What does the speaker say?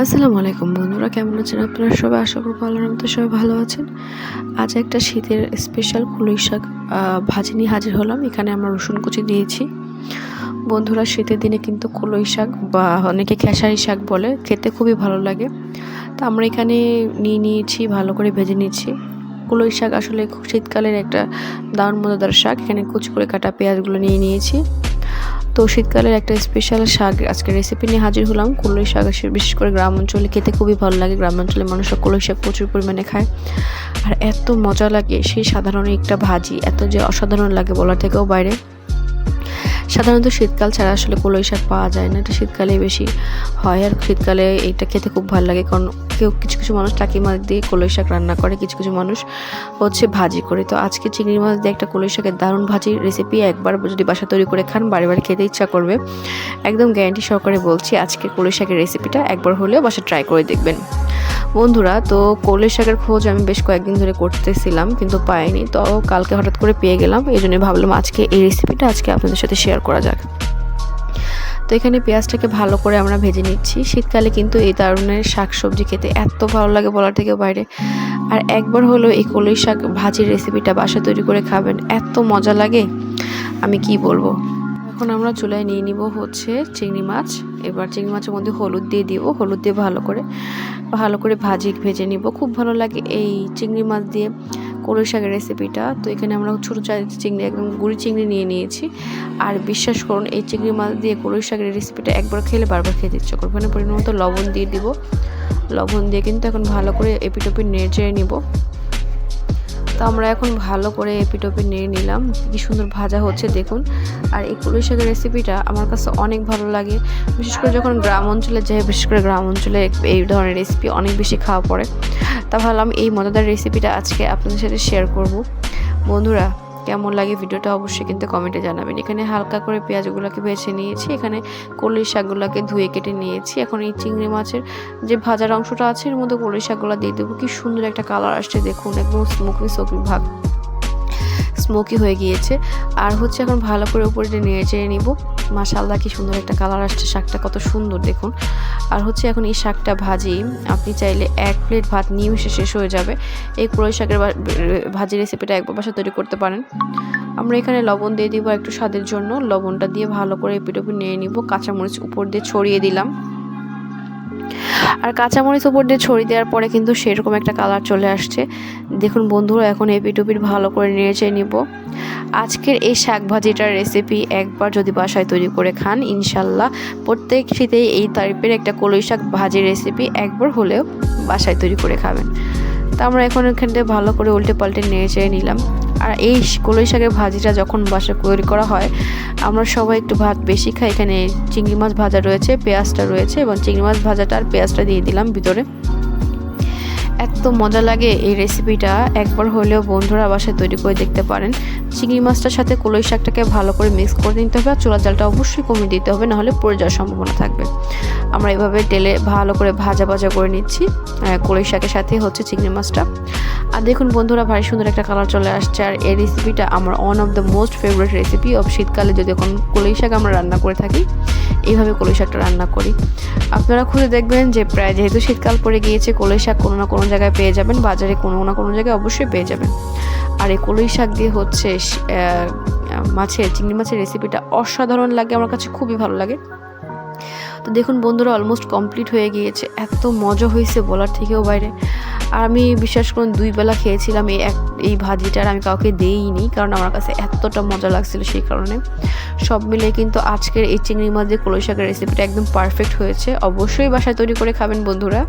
আসসালামু আলাইকুম বন্ধুরা, কেমন আছেন আপনারা সবাই? আশা করব আল্লাহর মতো সবাই ভালো আছেন। আজ একটা শীতের স্পেশাল কুলই শাক ভাজি নিয়ে হাজির হলাম। এখানে আমরা রসুন কুচি দিয়েছি। বন্ধুরা, শীতের দিনে কিন্তু কুলই শাক বা অনেকে খেসারি শাক বলে, খেতে খুবই ভালো লাগে। তো আমরা এখানে নিয়ে নিয়েছি, ভালো করে ভেজে নিয়েছি কুলই শাক আসলে খুব শীতকালের একটা দারুণ মজাদার শাক। এখানে কুচি করে কাটা পেঁয়াজগুলো নিয়ে নিয়েছি। তো শীতকালের একটা স্পেশাল শাক আজকে রেসিপি নিয়ে হাজির হলাম। কুলোই শাক বিশেষ করে গ্রাম অঞ্চলে খেতে খুবই ভালো লাগে। গ্রাম অঞ্চলের মানুষরা কলই শাক প্রচুর পরিমাণে খায়। আর এত মজা লাগে সেই সাধারণ একটা ভাজি। এত যে অসাধারণ লাগে বলার থেকেও বাইরে। সাধারণত শীতকাল ছাড়া আসলে কলই শাক পাওয়া যায় না। এটা শীতকালে বেশি হয় আর শীতকালে এটা খেতে খুব ভালো লাগে কারণ কেউ কিছু কিছু মানুষ টাকি মাছ দিয়ে কলই শাক রান্না করে, কিছু কিছু মানুষ হচ্ছে ভাজি করে। তো আজকে চিংড়ি মাছ দিয়ে একটা কলই শাকের দারুণ ভাজির রেসিপি একবার যদি বাসা তৈরি করে খান বারে বারে খেতে ইচ্ছা করবে। একদম গ্যারান্টি সহকারে বলছি আজকে কলই শাকের রেসিপিটা একবার হলেও বাসা ট্রাই করে দেখবেন। বন্ধুরা, তো কলই শাকের খোঁজ আমি বেশ কয়েকদিন ধরে করতেছিলাম কিন্তু পাইনি। তো কালকে হঠাৎ করে পেয়ে গেলাম, এই জন্য ভাবলাম আজকে এই রেসিপিটা আজকে আপনাদের সাথে শেয়ার করা যাক। তো এখানে পেঁয়াজটাকে ভালো করে আমরা ভেজে নিচ্ছি। শীতকালে কিন্তু এই ধরনের শাক সবজি খেতে এত ভালো লাগে বলার থেকে বাইরে। আর একবার হলো এই কলই শাক ভাজির রেসিপিটা বাসা তৈরি করে খাবেন, এত মজা লাগে। আমি কি বলব? এখন আমরা চুলায় নিয়ে নিব হচ্ছে চিংড়ি মাছ। এবার চিংড়ি মাছের মধ্যে হলুদ দিয়ে দিব। হলুদ দিয়ে ভালো করে ভালো করে ভাজি, ভেজে নিব। খুব ভালো লাগে এই চিংড়ি মাছ দিয়ে। কলই শাকের রেসিপিটা তো এখানে আমরা ছোটো চিংড়ি, একদম গুড়ি চিংড়ি নিয়ে নিয়েছি। আর বিশ্বাস করুন, এই চিংড়ি মাছ দিয়ে কলই শাকের রেসিপিটা একবার খেলে বারবার খেতে ইচ্ছা করবে। মানে পরিমাণ মতো লবণ দিয়ে দিব। লবণ দিয়ে কিন্তু এখন ভালো করে এপিটপি নেড়ে চেড়ে নিব। তো আমরা এখন ভালো করে এপিটপি নিয়ে নিলাম। কি সুন্দর ভাজা হচ্ছে, দেখুন। আর এই কলই শাকের রেসিপিটা আমার কাছে অনেক ভালো লাগে। বিশেষ করে যখন গ্রাম অঞ্চলে যাই, বিশেষ করে গ্রাম অঞ্চলে এই ধরনের রেসিপি অনেক বেশি খাওয়া পড়ে। তা ভাবলাম এই মজাদার রেসিপিটা আজকে আপনাদের সাথে শেয়ার করব। বন্ধুরা কেমন লাগে ভিডিওটা অবশ্যই কিন্তু কমেন্টে জানাবেন। এখানে হালকা করে পেঁয়াজগুলোকে বেছে নিয়েছি, এখানে কলই শাকগুলোকে ধুয়ে কেটে নিয়েছি। এখন এই চিংড়ি মাছের যে ভাজার অংশটা আছে, এর মধ্যে কলই শাকগুলো দিয়ে দেবো। কি সুন্দর একটা কালার আসছে, দেখুন, একদম স্মোকি সকি ভাগ স্মোকি হয়ে গিয়েছে। আর হচ্ছে এখন ভালো করে উপরে নিয়ে চেড়ে নিব। মাশাল্লাহ কি সুন্দর একটা কালার আসছে, শাকটা কত সুন্দর দেখুন। আর হচ্ছে এখন এই শাকটা ভাজি, আপনি চাইলে এক প্লেট ভাত নিমিশে শেষ হয়ে যাবে। এই কুড়োই শাকের ভাজি রেসিপিটা একবার বাসা তৈরি করতে পারেন। আমরা এখানে লবণ দিয়ে দিব একটু স্বাদের জন্য। লবণটা দিয়ে ভালো করে এপিটপি নিয়ে নিব। কাঁচামরিচ উপর দিয়ে ছড়িয়ে দিলাম। আর কাঁচামরিচ উপর দিয়ে ছড়িয়ে দেওয়ার পরে কিন্তু সেরকম একটা কালার চলে আসছে। দেখুন বন্ধুরা, এখন এপিটপির ভালো করে নেড়েচে নিব। আজকের এই শাক ভাজিটার রেসিপি একবার যদি বাসায় তৈরি করে খান, ইনশাল্লাহ প্রত্যেক শীতেই এই টাইপের একটা কলই শাক ভাজির রেসিপি একবার হলেও বাসায় তৈরি করে খাবেন। তা আমরা এখন এখানটা ভালো করে উল্টে পাল্টে চেড়ে নিলাম। আর এই কলই শাকের ভাজিটা যখন বাসায় তৈরি করা হয়, আমরা সবাই একটু ভাত বেশি খাই। এখানে চিংড়ি মাছ ভাজা রয়েছে, পেঁয়াজটা রয়েছে এবং চিংড়ি মাছ ভাজাটা আর পেঁয়াজটা দিয়ে দিলাম ভিতরে। এত মজা লাগে এই রেসিপিটা একবার হলেও বন্ধুরা বাসায় তৈরি করে দেখতে পারেন। চিংড়ি মাছটার সাথে কলই শাকটাকে ভালো করে মিক্স করে নিতে হবে আর চোলা জালটা অবশ্যই কমিয়ে দিতে হবে, নাহলে পড়ে যাওয়ার সম্ভাবনা থাকবে। আমরা এভাবে তেলে ভালো করে ভাজা ভাজা করে নিচ্ছি। কলই শাকের সাথে হচ্ছে চিংড়ি মাছটা। আর দেখুন বন্ধুরা, ভারী সুন্দর একটা কালার চলে আসছে। আর এই রেসিপিটা আমার one of the most favourite recipe of শীতকালে। যদি এখন কলই শাক আমরা রান্না করে থাকি এইভাবে কলই শাকটা রান্না করি। আপনারা খুঁজে দেখবেন যে প্রায় যেহেতু শীতকাল পড়ে গিয়েছে, কলই শাক কোনো না কোনো জায়গায় পেয়ে যাবেন, বাজারে কোনো না কোনো জায়গায় অবশ্যই পেয়ে যাবেন। আর এই কলই শাক দিয়ে হচ্ছে মাছের, চিংড়ি মাছের রেসিপিটা অসাধারণ লাগে, আমার কাছে খুবই ভালো লাগে। তো দেখুন বন্ধুরা অলমোস্ট কমপ্লিট হয়ে গিয়েছে, এত মজা হয়েছে বলার থেকেও বাইরে। আর আমি বিশ্বাস করুন, দুই বেলা খেয়েছিলাম এই এক এই ভাজিটার আমি কাউকে দেইনি, কারণ আমার কাছে এতটা মজা লাগছিল সেই কারণে। সব মিলে কিন্তু আজকের এই চিংড়ি মাছ দিয়ে কলই শাকের রেসিপিটা একদম পারফেক্ট হয়েছে। অবশ্যই বাসায় তৈরি করে খাবেন বন্ধুরা।